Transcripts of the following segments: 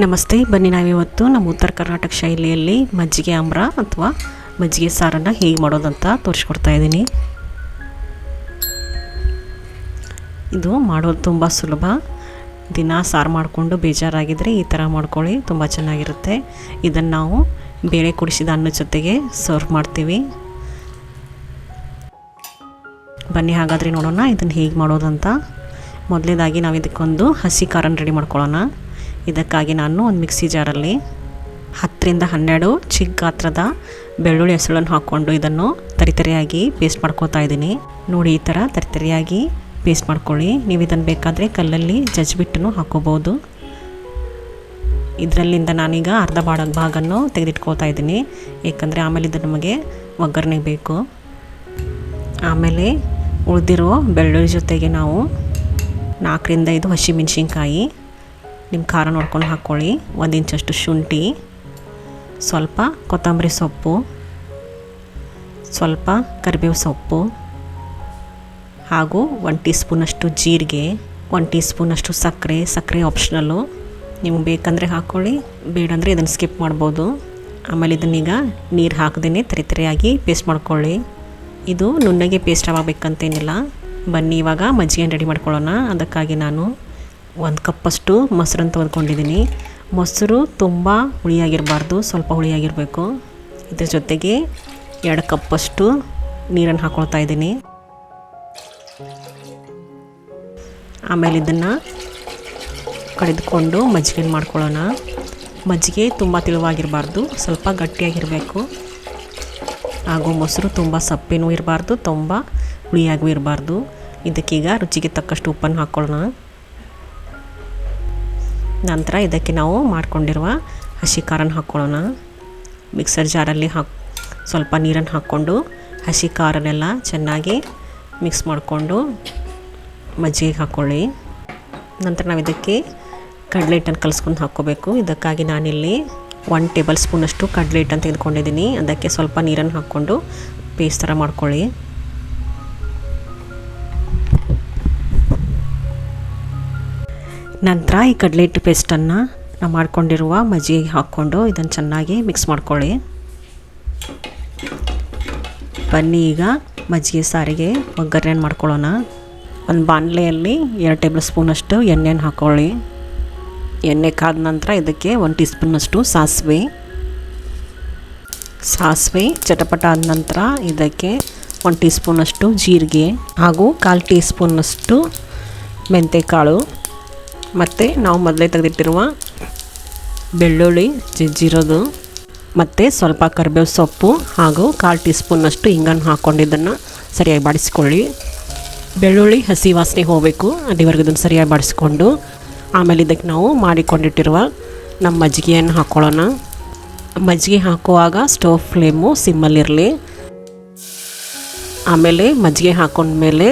ನಮಸ್ತೆ, ಬನ್ನಿ ನಾವಿವತ್ತು ನಮ್ಮ ಉತ್ತರ ಕರ್ನಾಟಕ ಶೈಲಿಯಲ್ಲಿ ಮಜ್ಜಿಗೆ ಆಮ್ರ ಅಥವಾ ಮಜ್ಜಿಗೆ ಸಾರನ್ನು ಹೇಗೆ ಮಾಡೋದಂತ ತೋರಿಸ್ಕೊಡ್ತಾ ಇದ್ದೀನಿ. ಇದು ಮಾಡೋದು ತುಂಬ ಸುಲಭ. ದಿನ ಸಾರು ಮಾಡಿಕೊಂಡು ಬೇಜಾರಾಗಿದ್ದರೆ ಈ ಥರ ಮಾಡ್ಕೊಳ್ಳಿ, ತುಂಬ ಚೆನ್ನಾಗಿರುತ್ತೆ. ಇದನ್ನು ನಾವು ಬೇಳೆ ಕುಡಿಸಿದ ಅನ್ನ ಜೊತೆಗೆ ಸರ್ವ್ ಮಾಡ್ತೀವಿ. ಬನ್ನಿ, ಹಾಗಾದರೆ ನೋಡೋಣ ಇದನ್ನು ಹೇಗೆ ಮಾಡೋದಂತ. ಮೊದಲೇದಾಗಿ ನಾವು ಇದಕ್ಕೊಂದು ಹಸಿ ಖಾರನ ರೆಡಿ ಮಾಡ್ಕೊಳ್ಳೋಣ. ಇದಕ್ಕಾಗಿ ನಾನು ಒಂದು ಮಿಕ್ಸಿ ಜಾರಲ್ಲಿ ಹತ್ತರಿಂದ ಹನ್ನೆರಡು ಚಿಕ್ಕ ಗಾತ್ರದ ಬೆಳ್ಳುಳ್ಳಿ ಹೆಸಳನ್ನು ಹಾಕ್ಕೊಂಡು ಇದನ್ನು ತರಿತರಿಯಾಗಿ ಪೇಸ್ಟ್ ಮಾಡ್ಕೋತಾ ಇದ್ದೀನಿ. ನೋಡಿ, ಈ ಥರ ತರಿತರಿಯಾಗಿ ಪೇಸ್ಟ್ ಮಾಡ್ಕೊಳ್ಳಿ. ನೀವು ಇದನ್ನು ಬೇಕಾದರೆ ಕಲ್ಲಲ್ಲಿ ಜಜ್ಜಿಬಿಟ್ಟು ಹಾಕೋಬೋದು ಇದರಲ್ಲಿಂದ ನಾನೀಗ ಅರ್ಧ ಬಾಡ ಭಾಗನ್ನು ತೆಗೆದಿಟ್ಕೋತಾ ಇದ್ದೀನಿ. ಏಕೆಂದರೆ ಆಮೇಲೆ ಇದು ನಮಗೆ ಒಗ್ಗರಣೆ ಬೇಕು. ಆಮೇಲೆ ಉಳಿದಿರೋ ಬೆಳ್ಳುಳ್ಳಿ ಜೊತೆಗೆ ನಾವು ನಾಲ್ಕರಿಂದ ಐದು ಹಸಿಮೆಣ್ಸಿನ್ಕಾಯಿ ನಿಮ್ಮ ಖಾರ ನೋಡ್ಕೊಂಡು ಹಾಕ್ಕೊಳ್ಳಿ ಒಂದು ಇಂಚಷ್ಟು ಶುಂಠಿ, ಸ್ವಲ್ಪ ಕೊತ್ತಂಬರಿ ಸೊಪ್ಪು, ಸ್ವಲ್ಪ ಕರಿಬೇವು ಸೊಪ್ಪು ಹಾಗೂ ಒನ್ ಟೀ ಸ್ಪೂನಷ್ಟು ಜೀರಿಗೆ ಒನ್ ಟೀ ಸ್ಪೂನಷ್ಟು ಸಕ್ಕರೆ. ಸಕ್ಕರೆ ಆಪ್ಷನಲ್ಲು ನಿಮ್ಗೆ ಬೇಕಂದರೆ ಹಾಕ್ಕೊಳ್ಳಿ ಬೇಡಂದರೆ ಇದನ್ನು ಸ್ಕಿಪ್ ಮಾಡ್ಬೋದು. ಆಮೇಲೆ ಇದನ್ನೀಗ ನೀರು ಹಾಕ್ದೇ ತೆರೆ ತೆರೆಯಾಗಿ ಪೇಸ್ಟ್ ಮಾಡ್ಕೊಳ್ಳಿ. ಇದು ನುಣ್ಣಗೆ ಪೇಸ್ಟ್ ಆಗಬೇಕಂತೇನಿಲ್ಲ ಬನ್ನಿ ಇವಾಗ ಮಜ್ಜಿಗೆ ರೆಡಿ ಮಾಡ್ಕೊಳ್ಳೋಣ. ಅದಕ್ಕಾಗಿ ನಾನು ಒಂದು ಕಪ್ಪಷ್ಟು ಮೊಸರನ್ನು ತೆಗೆದುಕೊಂಡಿದ್ದೀನಿ. ಮೊಸರು ತುಂಬ ಹುಳಿಯಾಗಿರಬಾರ್ದು, ಸ್ವಲ್ಪ ಹುಳಿಯಾಗಿರಬೇಕು. ಇದ್ರ ಜೊತೆಗೆ ಎರಡು ಕಪ್ಪಷ್ಟು ನೀರನ್ನು ಹಾಕ್ಕೊಳ್ತಾ ಇದ್ದೀನಿ. ಆಮೇಲೆ ಇದನ್ನು ಕಡಿದುಕೊಂಡು ಮಜ್ಜಿಗೆ ಮಾಡ್ಕೊಳ್ಳೋಣ. ಮಜ್ಜಿಗೆ ತುಂಬ ತಿಳುವಾಗಿರಬಾರ್ದು, ಸ್ವಲ್ಪ ಗಟ್ಟಿಯಾಗಿರಬೇಕು. ಹಾಗೂ ಮೊಸರು ತುಂಬ ಸಪ್ಪೆನೂ ಇರಬಾರ್ದು, ತುಂಬ ಹುಳಿಯಾಗೂ ಇರಬಾರ್ದು. ಇದಕ್ಕೀಗ ರುಚಿಗೆ ತಕ್ಕಷ್ಟು ಉಪ್ಪನ್ನು ಹಾಕ್ಕೊಳ್ಳೋಣ ನಂತರ ಇದಕ್ಕೆ ನಾವು ಮಾಡ್ಕೊಂಡಿರುವ ಹಸಿ ಖಾರನ ಹಾಕ್ಕೊಳ್ಳೋಣ ಮಿಕ್ಸರ್ ಜಾರಲ್ಲಿ ಹಾಕ್, ಸ್ವಲ್ಪ ನೀರನ್ನು ಹಾಕ್ಕೊಂಡು ಹಸಿ ಖಾರನೆಲ್ಲ ಚೆನ್ನಾಗಿ ಮಿಕ್ಸ್ ಮಾಡಿಕೊಂಡು ಮಜ್ಜಿಗೆ ಹಾಕ್ಕೊಳ್ಳಿ ನಂತರ ನಾವು ಇದಕ್ಕೆ ಕಡಲೆ ಹಿಟ್ಟನ್ನು ಕಲಿಸ್ಕೊಂಡು ಹಾಕ್ಕೋಬೇಕು. ಇದಕ್ಕಾಗಿ ನಾನಿಲ್ಲಿ ಒನ್ ಟೇಬಲ್ ಸ್ಪೂನಷ್ಟು ಕಡಲೆ ಹಿಟ್ಟನ್ನು ತೆಗೆದುಕೊಂಡಿದ್ದೀನಿ. ಅದಕ್ಕೆ ಸ್ವಲ್ಪ ನೀರನ್ನು ಹಾಕ್ಕೊಂಡು ಪೇಸ್ಟ್ ಥರ ಮಾಡ್ಕೊಳ್ಳಿ. ನಂತರ ಈ ಕಡಲೆ ಹಿಟ್ಟು ಪೇಸ್ಟನ್ನು ನಾವು ಮಾಡ್ಕೊಂಡಿರುವ ಮಜ್ಜಿಗೆ ಹಾಕ್ಕೊಂಡು ಇದನ್ನು ಚೆನ್ನಾಗಿ ಮಿಕ್ಸ್ ಮಾಡ್ಕೊಳ್ಳಿ. ಬನ್ನಿ ಈಗ ಮಜ್ಜಿಗೆ ಸಾರಿಗೆ ಒಗ್ಗರಣೆ ಮಾಡ್ಕೊಳ್ಳೋಣ. ಒಂದು ಬಾಣಲೆಯಲ್ಲಿ ಎರಡು ಟೇಬಲ್ ಸ್ಪೂನಷ್ಟು ಎಣ್ಣೆನ ಹಾಕ್ಕೊಳ್ಳಿ ಎಣ್ಣೆ ಕಾದ ನಂತರ ಇದಕ್ಕೆ ಒಂದು ಟೀ ಸ್ಪೂನಷ್ಟು ಸಾಸಿವೆ. ಸಾಸಿವೆ ಚಟಪಟ ಆದ ನಂತರ ಇದಕ್ಕೆ ಒಂದು ಟೀ ಸ್ಪೂನಷ್ಟು ಜೀರಿಗೆ ಹಾಗೂ ಕಾಲು ಟೀ ಸ್ಪೂನಷ್ಟು ಮೆಂತೆಕಾಳು. ಮತ್ತು ನಾವು ಮೊದಲೇ ತೆಗೆದಿಟ್ಟಿರುವ ಬೆಳ್ಳುಳ್ಳಿ ಜಜ್ಜಿರೋದು ಮತ್ತು ಸ್ವಲ್ಪ ಕರಿಬೇವು ಸೊಪ್ಪು ಹಾಗೂ ಕಾಲು ಟೀ ಸ್ಪೂನಷ್ಟು ಹಿಂಗನ್ನು ಹಾಕ್ಕೊಂಡಿದ್ದನ್ನು ಸರಿಯಾಗಿ ಬಾಡಿಸ್ಕೊಳ್ಳಿ. ಬೆಳ್ಳುಳ್ಳಿ, ಹಸಿ ವಾಸನೆ ಹೋಗಬೇಕು. ಅಲ್ಲಿವರೆಗೂ ಇದನ್ನು ಸರಿಯಾಗಿ ಬಾಡಿಸ್ಕೊಂಡು ಆಮೇಲೆ ಇದಕ್ಕೆ ನಾವು ಮಾಡಿಕೊಂಡಿಟ್ಟಿರುವ ನಮ್ಮ ಮಜ್ಜಿಗೆಯನ್ನು ಹಾಕ್ಕೊಳ್ಳೋಣ ಮಜ್ಜಿಗೆ ಹಾಕುವಾಗ ಸ್ಟವ್ ಫ್ಲೇಮು ಸಿಮ್ಮಲ್ಲಿರಲಿ. ಆಮೇಲೆ ಮಜ್ಜಿಗೆ ಹಾಕೊಂಡ್ಮೇಲೆ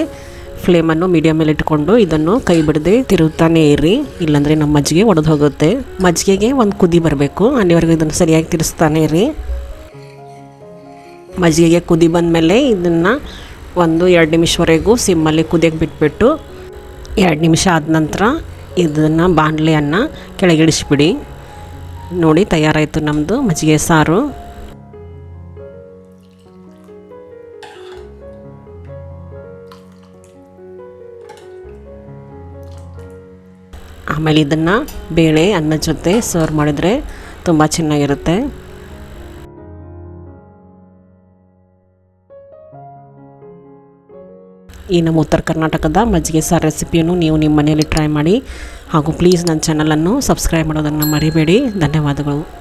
ಫ್ಲೇಮನ್ನು ಮೀಡಿಯಮಲ್ಲಿ ಇಟ್ಕೊಂಡು ಇದನ್ನು ಕೈ ಬಿಡದೆ ತಿರುತ್ತಾನೆ ಇರಿ. ಇಲ್ಲಾಂದರೆ ನಮ್ಮ ಮಜ್ಜಿಗೆ ಒಡೆದು ಹೋಗುತ್ತೆ. ಮಜ್ಜಿಗೆಗೆ ಒಂದು ಕುದಿ ಬರಬೇಕು. ಅಲ್ಲಿವರೆಗೂ ಇದನ್ನು ಸರಿಯಾಗಿ ತಿರುಸ್ತಾನೆ ಇರಿ. ಮಜ್ಜಿಗೆಗೆ ಕುದಿ ಬಂದಮೇಲೆ ಇದನ್ನು ಒಂದು ಎರಡು ನಿಮಿಷವರೆಗೂ ಸಿಮ್ಮಲ್ಲಿ ಕುದಿಯಕ್ಕೆ ಬಿಟ್ಬಿಟ್ಟು ಎರಡು ನಿಮಿಷ ಆದ ನಂತರ ಇದನ್ನು ಬಾಣಲೆಯನ್ನು ಕೆಳಗಿಳಿಸ್ಬಿಡಿ ನೋಡಿ, ತಯಾರಾಯಿತು ನಮ್ಮದು ಮಜ್ಜಿಗೆ ಸಾರು. ಆಮೇಲೆ ಇದನ್ನು ಬೇಳೆ ಅನ್ನದ ಜೊತೆ ಸರ್ವ್ ಮಾಡಿದರೆ ತುಂಬ ಚೆನ್ನಾಗಿರುತ್ತೆ. ಈ ನಮ್ಮ ಉತ್ತರ ಕರ್ನಾಟಕದ ಮಜ್ಜಿಗೆ ಸಾರು ರೆಸಿಪಿಯನ್ನು ನೀವು ನಿಮ್ಮ ಮನೆಯಲ್ಲಿ ಟ್ರೈ ಮಾಡಿ ಹಾಗೂ ಪ್ಲೀಸ್ ನನ್ನ ಚಾನಲನ್ನು ಸಬ್ಸ್ಕ್ರೈಬ್ ಮಾಡೋದನ್ನು ಮರಿಬೇಡಿ. ಧನ್ಯವಾದಗಳು.